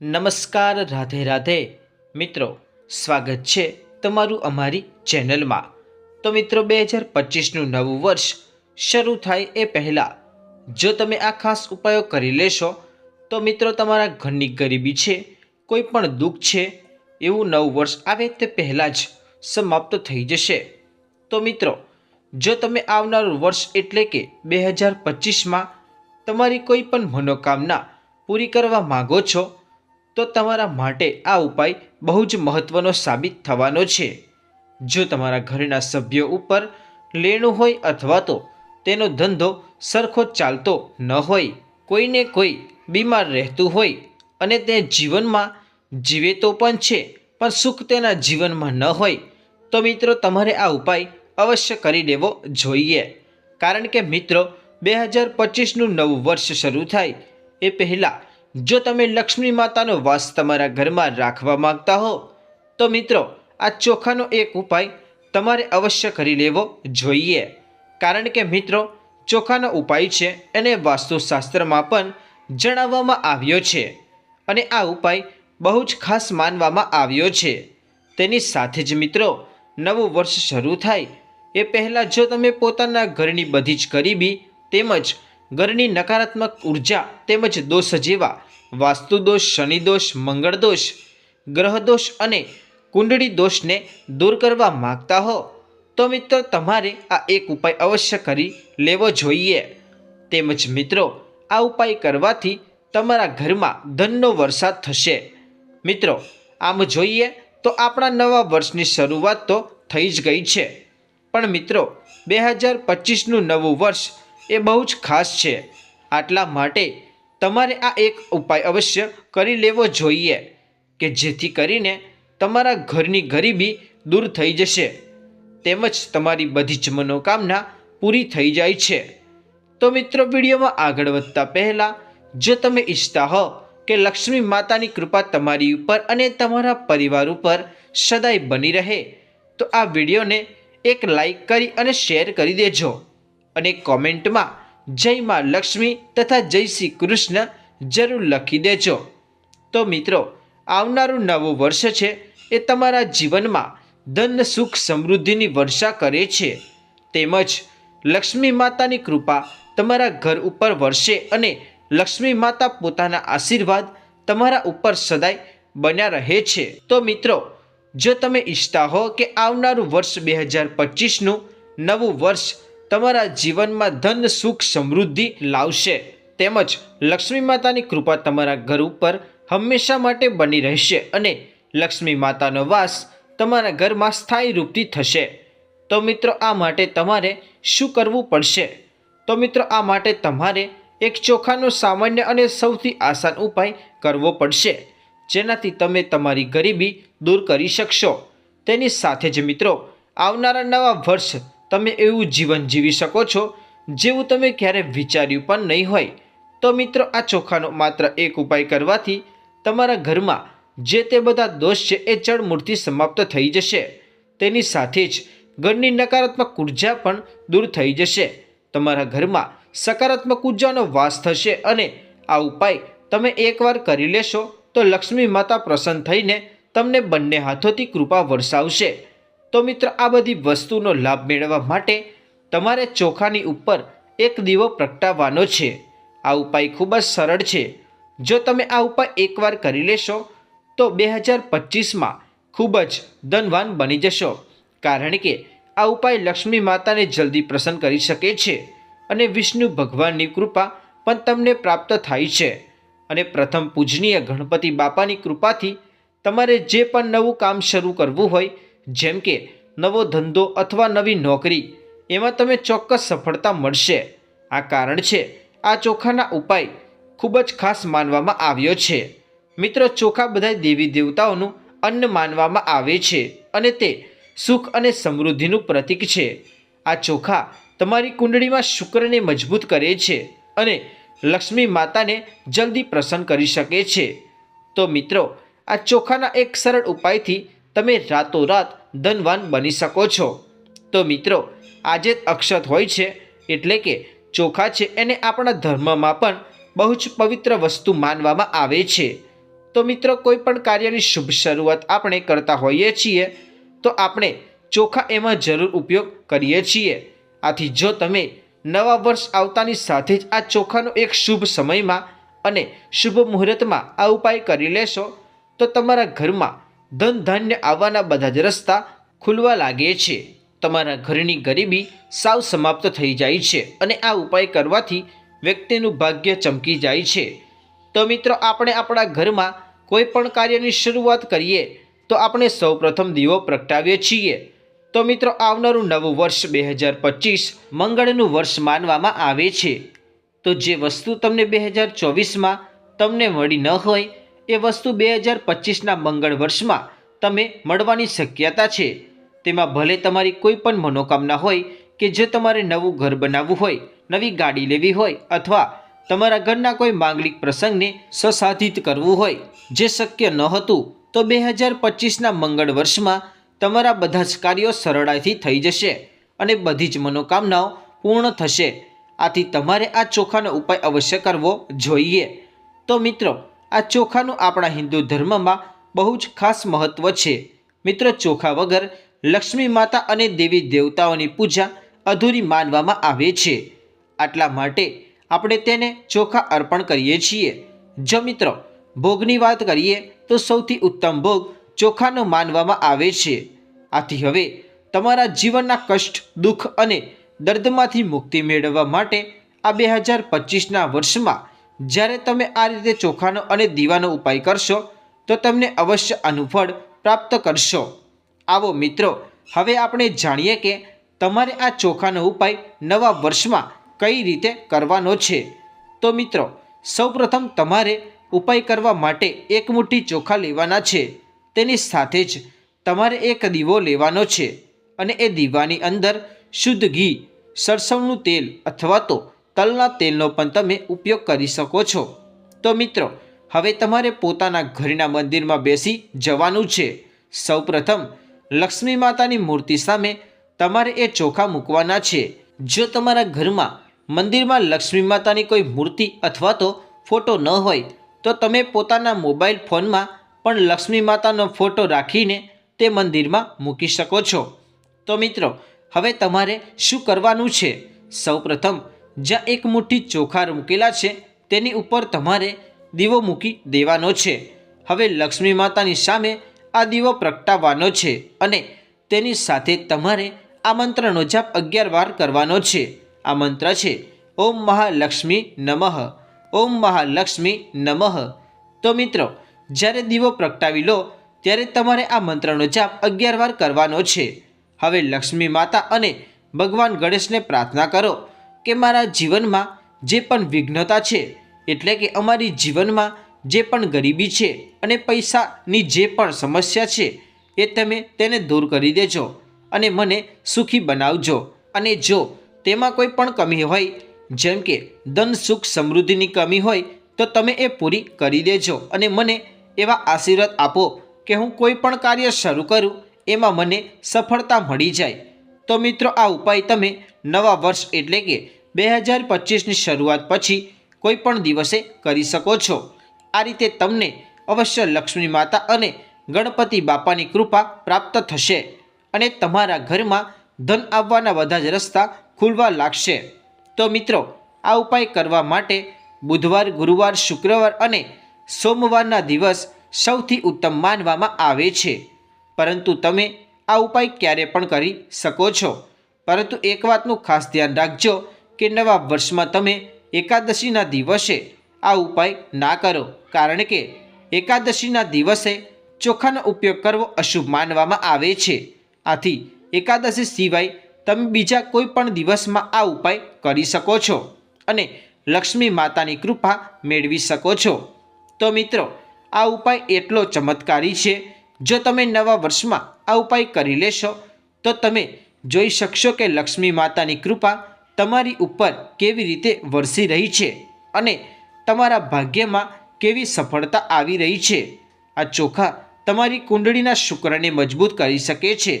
નમસ્કાર, રાધે રાધે. મિત્રો, સ્વાગત છે તમારું અમારી ચેનલમાં. તો મિત્રો, બે હજાર પચીસનું નવું વર્ષ શરૂ થાય એ પહેલાં જો તમે આ ખાસ ઉપાયો કરી લેશો, તો મિત્રો, તમારા ઘરની ગરીબી છે કોઈ પણ દુઃખ છે, એવું નવું વર્ષ આવે તે પહેલાં જ સમાપ્ત થઈ જશે. તો મિત્રો, જો તમે આવનારું વર્ષ એટલે કે બે હજાર પચીસમાં તમારી કોઈ પણ મનોકામના પૂરી કરવા માગો છો તો તમારા માટે આ ઉપાય બહુ જ મહત્વનો સાબિત થવાનો છે. જો તમારા ઘરના સભ્યો ઉપર લેણું હોય અથવા તો તેનો ધંધો સરખો ચાલતો ન હોય, કોઈને કોઈ બીમાર રહેતું હોય અને તે જીવનમાં જીવે તો પણ છે, પણ સુખ તેના જીવનમાં ન હોય, તો મિત્રો તમારે આ ઉપાય અવશ્ય કરી દેવો જોઈએ. કારણ કે મિત્રો, બે હજાર પચીસનું નવું વર્ષ શરૂ થાય એ પહેલાં જો તમે લક્ષ્મી માતાનો વાસ તમારા ઘરમાં રાખવા માંગતા હો, તો મિત્રો, આ ચોખાનો એક ઉપાય તમારે અવશ્ય કરી લેવો જોઈએ. કારણ કે મિત્રો, ચોખાનો ઉપાય છે એને વાસ્તુશાસ્ત્રમાં પણ જણાવવામાં આવ્યો છે. અને આ ઉપાય બહુ જ ખાસ માનવામાં આવ્યો છે. તેની સાથે જ મિત્રો, નવું વર્ષ શરૂ થાય. એ પહેલાં જો તમે પોતાના ઘરની બધી જ ગરીબી તેમજ ઘરની નકારાત્મક ઊર્જા તેમજ દોષ જેવા વાસ્તુદોષ, શનિદોષ, મંગળદોષ, ગ્રહદોષ અને કુંડળી દોષને દૂર કરવા માગતા હો, તો મિત્રો તમારે આ એક ઉપાય અવશ્ય કરી લેવો જોઈએ. તેમજ મિત્રો, આ ઉપાય કરવાથી તમારા ઘરમાં ધનનો વરસાદ થશે. મિત્રો, આમ જોઈએ તો આપણા નવા વર્ષની શરૂઆત તો થઈ જ ગઈ છે. પણ મિત્રો, બે હજાર પચીસનું નવું વર્ષ એ બહુ જ ખાસ છે. આટલા માટે તમારે આ એક ઉપાય અવશ્ય કરી લેવો જોઈએ કે જેથી કરીને તમારા ઘરની ગરીબી દૂર થઈ જશે. તેમજ તમારી બધી જ મનોકામના પૂરી થઈ જાય છે. તો મિત્રો, વિડીયોમાં આગળ વધતા પહેલાં જો તમે ઈચ્છતા હો કે લક્ષ્મી માતાની કૃપા તમારી ઉપર અને તમારા પરિવાર ઉપર સદાય બની રહે, તો આ વિડીયોને એક લાઈક કરી અને શેર કરી દેજો. અને કોમેન્ટમાં જય માં લક્ષ્મી તથા જય શ્રી કૃષ્ણ જરૂર લખી દેજો. તો મિત્રો, આવનારું નવું વર્ષ છે એ તમારા જીવનમાં ધન, સુખ, સમૃદ્ધિની વર્ષા કરે છે. તેમજ લક્ષ્મી માતાની કૃપા તમારા ઘર ઉપર વરસે અને લક્ષ્મી માતા પોતાના આશીર્વાદ તમારા ઉપર સદાય બન્યા રહે છે. તો મિત્રો, જો તમે ઈચ્છતા હો કે આવનારું વર્ષ બે હજાર પચીસનું નવું વર્ષ તમારા જીવનમાં ધન, સુખ, સમૃદ્ધિ લાવશે. તેમજ લક્ષ્મી માતાની કૃપા તમારા ઘર ઉપર હંમેશા માટે બની રહેશે અને લક્ષ્મી માતાનો વાસ તમારા ઘરમાં સ્થાયી રૂપથી થશે. તો મિત્રો, આ માટે તમારે શું કરવું પડશે? તો મિત્રો, આ માટે તમારે એક ચોખાનો સામાન્ય અને સૌથી આસાન ઉપાય કરવો પડશે, જેનાથી તમે તમારી ગરીબી દૂર કરી શકશો. તેની સાથે જ મિત્રો, આવનારા નવા વર્ષ તમે એવું જીવન જીવી શકો છો, જેવું તમે ક્યારે વિચાર્યું પણ નહીં હોય. તો મિત્રો, આ ચોખાનો માત્ર એક ઉપાય કરવાથી તમારા ઘરમાં જે તે બધા દોષ છે એ જળમૂળથી સમાપ્ત થઈ જશે. તેની સાથે જ ઘરની નકારાત્મક ઊર્જા પણ દૂર થઈ જશે. તમારા ઘરમાં સકારાત્મક ઉર્જાનો વાસ થશે અને આ ઉપાય તમે એકવાર કરી લેશો તો લક્ષ્મી માતા પ્રસન્ન થઈને તમને બંને હાથોથી કૃપા વરસાવશે. તો મિત્રો, આ બધી વસ્તુનો લાભ મેળવવા માટે તમારે ચોખાની ઉપર એક દીવો પ્રગટાવવાનો છે. આ ઉપાય ખૂબ જ સરળ છે. જો તમે આ ઉપાય એકવાર કરી લેશો, તો બે હજાર પચીસમાં ખૂબ જ ધનવાન બની જશો. કારણ કે આ ઉપાય લક્ષ્મી માતાને જલ્દી પ્રસન્ન કરી શકે છે અને વિષ્ણુ ભગવાનની કૃપા પણ તમને પ્રાપ્ત થાય છે. અને પ્રથમ પૂજનીય ગણપતિ બાપાની કૃપાથી તમારે જે પણ નવું કામ શરૂ કરવું હોય જેમ કે નવો ધંધો અથવા નવી નોકરી, એમાં તમે ચોક્કસ સફળતા મળશે. આ કારણ છે, આ ચોખાના ઉપાય ખૂબ જ ખાસ માનવામાં આવ્યો છે. મિત્રો, ચોખા બધા દેવી દેવતાઓનું અન્ન માનવામાં આવે છે અને તે સુખ અને સમૃદ્ધિનું પ્રતીક છે. આ ચોખા તમારી કુંડળીમાં શુક્રને મજબૂત કરે છે અને લક્ષ્મી માતાને જલ્દી પ્રસન્ન કરી શકે છે. તો મિત્રો, આ ચોખાના એક સરળ ઉપાયથી તમે રાતોરાત ધનવાન બની શકો છો. તો મિત્રો, આજે અક્ષત હોય છે, એટલે કે ચોખા છે એને આપણા ધર્મમાં પણ બહુ જ પવિત્ર વસ્તુ માનવામાં આવે છે. તો મિત્રો, કોઈ પણ કાર્યની શુભ શરૂઆત આપણે કરતા હોઈએ છીએ, તો આપણે ચોખા એમાં જરૂર ઉપયોગ કરીએ છીએ. આથી જો તમે નવા વર્ષ આવતાની સાથે જ આ ચોખાનો એક શુભ સમયમાં અને શુભ મુહૂર્તમાં આ ઉપાય કરી લેશો, તો તમારા ઘરમાં ધન ધાન્ય આવવાના બધા જ રસ્તા ખુલવા લાગે છે. તમારા ઘરની ગરીબી સાવ સમાપ્ત થઈ જાય છે અને આ ઉપાય કરવાથી વ્યક્તિનું ભાગ્ય ચમકી જાય છે. તો મિત્રો, આપણે આપણા ઘરમાં કોઈ પણ કાર્યની શરૂઆત કરીએ તો આપણે સૌપ્રથમ દીવો પ્રગટાવીએ છીએ. તો મિત્રો, આવનારું નવું વર્ષ બે હજાર પચીસ મંગળનું વર્ષ માનવામાં આવે છે. તો જે વસ્તુ તમને બે હજાર ચોવીસમાં તમને મળી ન હોય એ વસ્તુ બે હજાર પચીસના મંગળ વર્ષમાં તમે મળવાની શક્યતા છે. તેમાં ભલે તમારી કોઈ પણ મનોકામના હોય કે જો તમારે નવું ઘર બનાવવું હોય, નવી ગાડી લેવી હોય અથવા તમારા ઘરના કોઈ માંગલિક પ્રસંગને સસાધિત કરવું હોય, જે શક્ય ન હતું, તો બે હજાર પચીસના મંગળ વર્ષમાં તમારા બધા જ કાર્યો સરળતાથી થઈ જશે અને બધી જ મનોકામનાઓ પૂર્ણ થશે. આથી તમારે આ ચોખાનો ઉપાય અવશ્ય કરવો જોઈએ. તો મિત્રો આ ચોખાનું આપણા હિન્દુ ધર્મમાં બહુ જ ખાસ મહત્ત્વ છે. મિત્ર, ચોખા વગર લક્ષ્મી માતા અને દેવી દેવતાઓની પૂજા અધૂરી માનવામાં આવે છે. આટલા માટે આપણે તેને ચોખા અર્પણ કરીએ છીએ. જો મિત્રો, ભોગની વાત કરીએ તો સૌથી ઉત્તમ ભોગ ચોખાનો માનવામાં આવે છે. આથી હવે તમારા જીવનના કષ્ટ, દુઃખ અને દર્દમાંથી મુક્તિ મેળવવા માટે આ બે હજાર પચીસના વર્ષમાં જ્યારે તમે આ રીતે ચોખાનો અને દીવાનો ઉપાય કરશો, તો તમને અવશ્ય અનુફળ પ્રાપ્ત કરશો. આવો મિત્રો, હવે આપણે જાણીએ કે તમારે આ ચોખાનો ઉપાય નવા વર્ષમાં કઈ રીતે કરવાનો છે. તો મિત્રો, સૌપ્રથમ તમારે ઉપાય કરવા માટે એક મુઠ્ઠી ચોખા લેવાના છે. તેની સાથે જ તમારે એક દીવો લેવાનો છે અને એ દીવાની અંદર શુદ્ધ ઘી, સરસવનું તેલ અથવા તો તલના તેલનો પણ તમે ઉપયોગ કરી શકો છો. તો મિત્રો, હવે તમારે પોતાના ઘરના મંદિરમાં બેસી જવાનું છે. સૌપ્રથમ, લક્ષ્મી માતાની મૂર્તિ સામે તમારે એ ચોખા મૂકવાના છે. જો તમારા ઘરમાં મંદિરમાં લક્ષ્મી માતાની કોઈ મૂર્તિ અથવા તો ફોટો ન હોય, તો તમે પોતાના મોબાઈલ ફોનમાં પણ લક્ષ્મી માતાનો ફોટો રાખીને તે મંદિરમાં મૂકી શકો છો. તો મિત્રો, હવે તમારે શું કરવાનું છે? સૌપ્રથમ જ્યાં એક મુઠ્ઠી ચોખાર મૂકેલા છે, તેની ઉપર તમારે દીવો મૂકી દેવાનો છે. હવે લક્ષ્મી માતાની સામે આ દીવો પ્રગટાવવાનો છે અને તેની સાથે તમારે આ મંત્રનો જાપ અગિયાર વાર કરવાનો છે. આ મંત્ર છે, ઓમ મહાલક્ષ્મી નમઃ, ઓમ મહાલક્ષ્મી નમઃ. તો મિત્રો, જ્યારે દીવો પ્રગટાવી લો, ત્યારે તમારે આ મંત્રનો જાપ અગિયાર વાર કરવાનો છે. હવે લક્ષ્મી માતા અને ભગવાન ગણેશને પ્રાર્થના કરો. કે મારા જીવનમાં જે પણ વિઘ્નતા છે, એટલે કે અમારી જીવનમાં જે પણ ગરીબી છે અને પૈસાની જે પણ સમસ્યા છે, એ તમે તેને દૂર કરી દેજો અને મને સુખી બનાવજો. અને જો તેમાં કોઈ પણ કમી હોય, જેમ કે ધન, સુખ, સમૃદ્ધિની કમી હોય, તો તમે એ પૂરી કરી દેજો અને મને એવા આશીર્વાદ આપો કે હું કોઈ પણ કાર્ય શરૂ કરું, એમાં મને સફળતા મળી જાય. તો મિત્રો, આ ઉપાય તમે નવા વર્ષ એટલે કે બે હજાર પચીસની શરૂઆત પછી કોઈ પણ દિવસે કરી શકો છો. આ રીતે તમને અવશ્ય લક્ષ્મી માતા અને ગણપતિ બાપાની કૃપા પ્રાપ્ત થશે અને તમારા ઘરમાં ધન આવવાના બધા જ રસ્તા ખુલવા લાગશે. તો મિત્રો, આ ઉપાય કરવા માટે બુધવાર, ગુરુવાર, શુક્રવાર અને સોમવારના દિવસ સૌથી ઉત્તમ માનવામાં આવે છે. પરંતુ તમે આ ઉપાય ક્યારે પણ કરી શકો છો. પરંતુ એક વાતનું ખાસ ધ્યાન રાખજો કે નવા વર્ષમાં તમે એકાદશીના દિવસે આ ઉપાય ના કરો. કારણ કે એકાદશીના દિવસે ચોખાનો ઉપયોગ કરવો અશુભ માનવામાં આવે છે. આથી એકાદશી સિવાય તમે બીજા કોઈ પણ દિવસમાં આ ઉપાય કરી શકો છો અને લક્ષ્મી માતાની કૃપા મેળવી શકો છો. તો મિત્રો, આ ઉપાય એટલો ચમત્કારી છે. જો તમે નવા વર્ષમાં આ ઉપાય કરી લેશો, તો તમે જોઈ શકશો કે લક્ષ્મી માતાની કૃપા તમારી ઉપર કેવી રીતે વરસી રહી છે અને તમારા ભાગ્યમાં કેવી સફળતા આવી રહી છે? આ ચોખા તમારી કુંડળીના શુક્રને મજબૂત કરી શકે છે,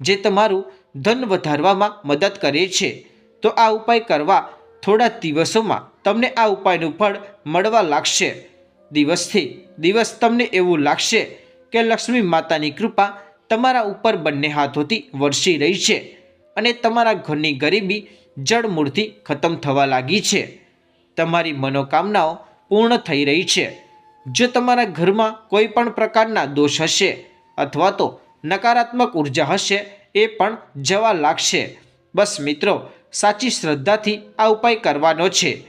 જે તમારું ધન વધારવામાં મદદ કરે છે. તો આ ઉપાય કરવા થોડા દિવસોમાં તમને આ ઉપાયનું ફળ મળવા લાગશે. દિવસથી દિવસ તમને એવું લાગશે કે લક્ષ્મી માતાની કૃપા તમારા ઉપર બંને હાથોથી વરસી રહી છે અને તમારા ઘરની ગરીબી જળમૂળથી ખતમ થવા લાગી છે. તમારી મનોકામનાઓ પૂર્ણ થઈ રહી છે. જો તમારા ઘરમાં કોઈ પણ પ્રકારના દોષ હશે અથવા તો નકારાત્મક ઊર્જા હશે, એ પણ જવા લાગશે. બસ મિત્રો, સાચી શ્રદ્ધાથી આ ઉપાય કરવાનો છે.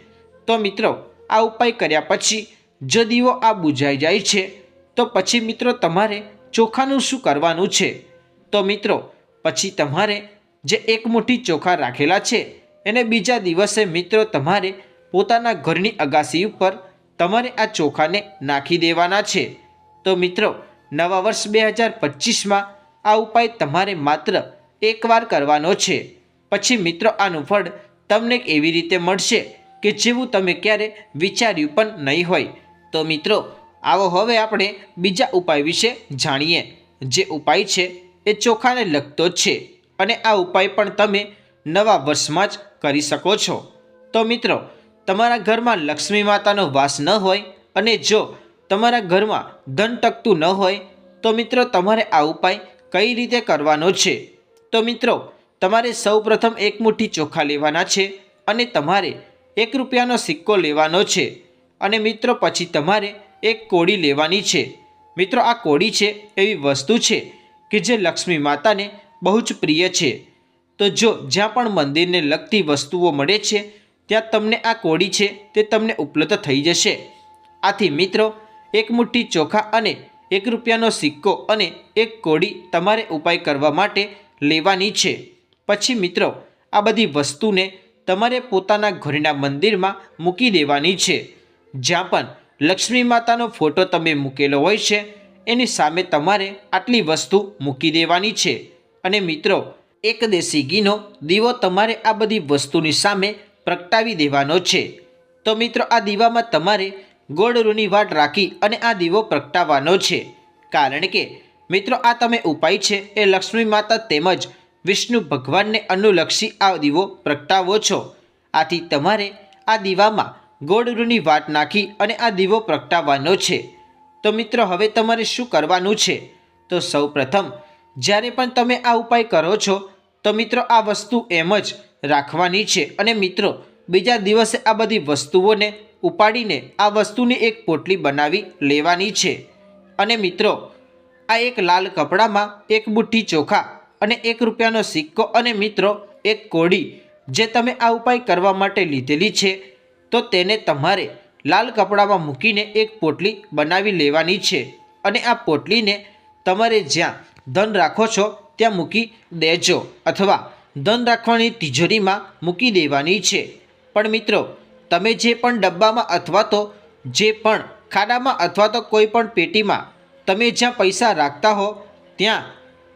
તો મિત્રો, આ ઉપાય કર્યા પછી જો દીવો આ બુઝાઈ જાય છે, તો પછી મિત્રો તમારે ચોખાનું શું કરવાનું છે? તો મિત્રો, પછી તમારે જે એક મુઠ્ઠી ચોખા રાખેલા છે. એને બીજા દિવસે મિત્રો તમારે પોતાના ઘરની અગાસી ઉપર તમારે આ ચોખાને નાખી દેવાના છે. તો મિત્રો, નવા વર્ષ બે હજાર પચીસમાં આ ઉપાય તમારે માત્ર એકવાર કરવાનો છે. પછી મિત્રો, આનું ફળ તમને એવી રીતે મળશે કે જેવું તમે ક્યારે વિચાર્યું પણ નહીં હોય. તો મિત્રો, આવો હવે આપણે બીજા ઉપાય વિશે જાણીએ. જે ઉપાય છે એ ચોખાને લગતો છે. અને આ ઉપાય પણ તમે નવા વર્ષમાં જ કરી શકો છો. તો મિત્રો, તમારા ઘરમાં લક્ષ્મી માતાનો વાસ ન હોય અને જો તમારા ઘરમાં ધન ટકતું ન હોય, તો મિત્રો તમારે આ ઉપાય કઈ રીતે કરવાનો છે? તો મિત્રો, તમારે સૌપ્રથમ એક મુઠ્ઠી ચોખા લેવાના છે અને તમારે એક રૂપિયાનો સિક્કો લેવાનો છે અને મિત્રો પછી તમારે એક કોડી લેવાની છે. મિત્રો, આ કોડી છે એવી વસ્તુ છે કે જે લક્ષ્મી માતાને બહુ જ પ્રિય છે. તો જો જ્યાં પણ મંદિરને લગતી વસ્તુઓ મળે છે, ત્યાં તમને આ કોડી છે તે તમને ઉપલબ્ધ થઈ જશે. આથી મિત્રો, એક મુઠ્ઠી ચોખા અને એક રૂપિયાનો સિક્કો અને એક કોડી તમારે ઉપાય કરવા માટે લેવાની છે. પછી મિત્રો, આ બધી વસ્તુને તમારે પોતાના ઘરના મંદિરમાં મૂકી દેવાની છે. જ્યાં પણ લક્ષ્મી માતાનો ફોટો તમે મૂકેલો હોય છે, એની સામે તમારે આટલી વસ્તુ મૂકી દેવાની છે. અને મિત્રો, એક દેશી ઘીનો દીવો તમારે આ બધી વસ્તુની સામે પ્રગટાવી દેવાનો છે. તો મિત્રો, આ દીવામાં તમારે ગોળ રૂની વાટ રાખી અને આ દીવો પ્રગટાવવાનો છે. કારણ કે, મિત્રો, આ તમે ઉપાય છે એ લક્ષ્મી માતા તેમજ વિષ્ણુ ભગવાનને અનુલક્ષી આ દીવો પ્રગટાવો છો. આથી તમારે આ દીવામાં ગોળ રૂની વાટ નાખી અને આ દીવો પ્રગટાવવાનો છે. તો મિત્રો, હવે તમારે શું કરવાનું છે? તો સૌપ્રથમ જ્યારે પણ તમે આ ઉપાય કરો છો, તો મિત્રો આ વસ્તુ એમ જ રાખવાની છે. અને મિત્રો, બીજા દિવસે આ બધી વસ્તુઓને ઉપાડીને આ વસ્તુની એક પોટલી બનાવી લેવાની છે. અને મિત્રો, આ એક લાલ કપડામાં એક મુઠ્ઠી ચોખા અને એક રૂપિયાનો સિક્કો અને મિત્રો, એક કોડી જે તમે આ ઉપાય કરવા માટે લીધેલી છે, તો તેને તમારે લાલ કપડામાં મૂકીને એક પોટલી બનાવી લેવાની છે. અને આ પોટલીને તમારે જ્યાં ધન રાખો છો, ત્યાં મૂકી દેજો અથવા ધન રાખવાની તિજોરીમાં મૂકી દેવાની છે. પણ મિત્રો, તમે જે પણ ડબ્બામાં અથવા તો જે પણ ખાડામાં અથવા તો કોઈ પણ પેટીમાં તમે જ્યાં પૈસા રાખતા હો, ત્યાં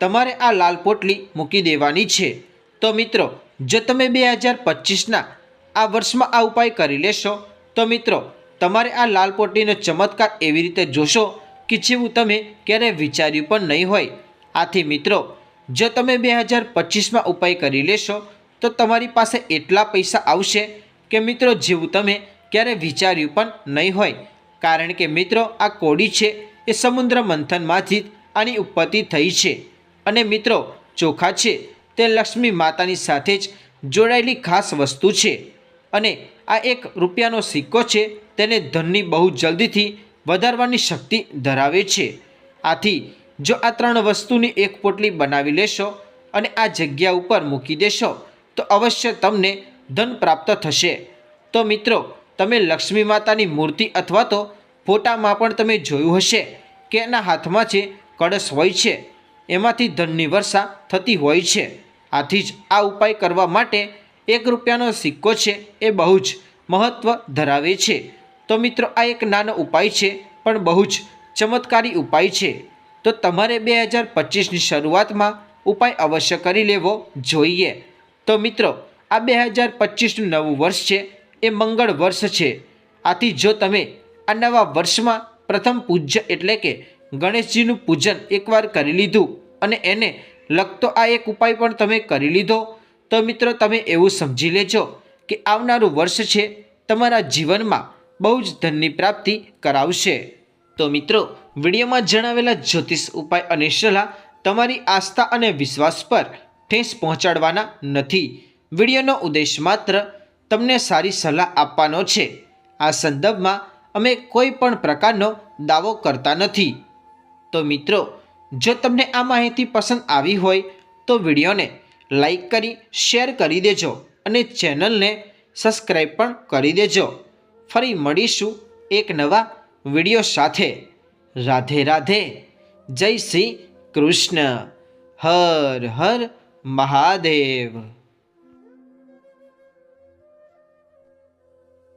તમારે આ લાલ પોટલી મૂકી દેવાની છે. તો મિત્રો, જો તમે બે હજાર પચીસના આ વર્ષમાં આ ઉપાય કરી લેશો, તો મિત્રો, તમારે આ લાલ પોટલીનો ચમત્કાર એવી રીતે જોશો કે જેવું તમે ક્યારેય વિચાર્યું પણ નહીં હોય. આથી મિત્રો, જો તમે બે હજાર પચીસમાં ઉપાય કરી લેશો, તો તમારી પાસે એટલા પૈસા આવશે કે મિત્રો જેવું તમે ક્યારે વિચાર્યું પણ નહીં હોય. કારણ કે મિત્રો, આ કોડી છે એ સમુદ્ર મંથનમાંથી જ આની ઉત્પત્તિ થઈ છે. અને મિત્રો, ચોખા છે તે લક્ષ્મી માતાની સાથે જ જોડાયેલી ખાસ વસ્તુ છે. અને આ એક રૂપિયાનો સિક્કો છે તેને ધનની બહુ જલ્દીથી વધારવાની શક્તિ ધરાવે છે. આથી જો આ ત્રણ વસ્તુની એક પોટલી બનાવી લેશો અને આ જગ્યા ઉપર મૂકી દેશો, તો અવશ્ય તમને ધન પ્રાપ્ત થશે. તો મિત્રો, તમે લક્ષ્મી માતાની મૂર્તિ અથવા તો ફોટામાં પણ તમે જોયું હશે કે એના હાથમાં જે કળશ હોય છે, એમાંથી ધનની વર્ષા થતી હોય છે. આથી જ આ ઉપાય કરવા માટે એક રૂપિયાનો સિક્કો છે એ બહુ જ મહત્ત્વ ધરાવે છે. તો મિત્રો, આ એક નાનો ઉપાય છે, પણ બહુ જ ચમત્કારી ઉપાય છે. તો તમારે બે હજાર પચીસની શરૂઆતમાં ઉપાય અવશ્ય કરી લેવો જોઈએ. તો મિત્રો, આ બે હજાર પચીસનું નવું વર્ષ છે, એ મંગળ વર્ષ છે. આથી જો તમે આ નવા વર્ષમાં પ્રથમ પૂજ્ય એટલે કે ગણેશજીનું પૂજન એકવાર કરી લીધું અને એને લગતો આ એક ઉપાય પણ તમે કરી લીધો, તો મિત્રો તમે એવું સમજી લેજો કે આવનારું વર્ષ છે, તમારા જીવનમાં બહુ જ ધનની પ્રાપ્તિ કરાવશે. તો મિત્રો વિડીયોમાં જણાવેલા જ્યોતિષ ઉપાય અને સલાહ તમારી આસ્થા અને વિશ્વાસ પર ઠેસ પહોંચાડવાના નથી. વિડીયોનો ઉદ્દેશ માત્ર તમને સારી સલાહ આપવાનો છે. આ સંદર્ભમાં અમે કોઈ પણ પ્રકારનો દાવો કરતા નથી. તો મિત્રો, જો તમને આ માહિતી પસંદ આવી હોય, તો વિડીયોને લાઈક કરી, શેર કરી દેજો અને ચેનલને સબસ્ક્રાઈબ પણ કરી દેજો. ફરી મળીશું એક નવા વીડિયો સાથે. રાધે રાધે જય શ્રી કૃષ્ણ. હર હર મહાદેવ.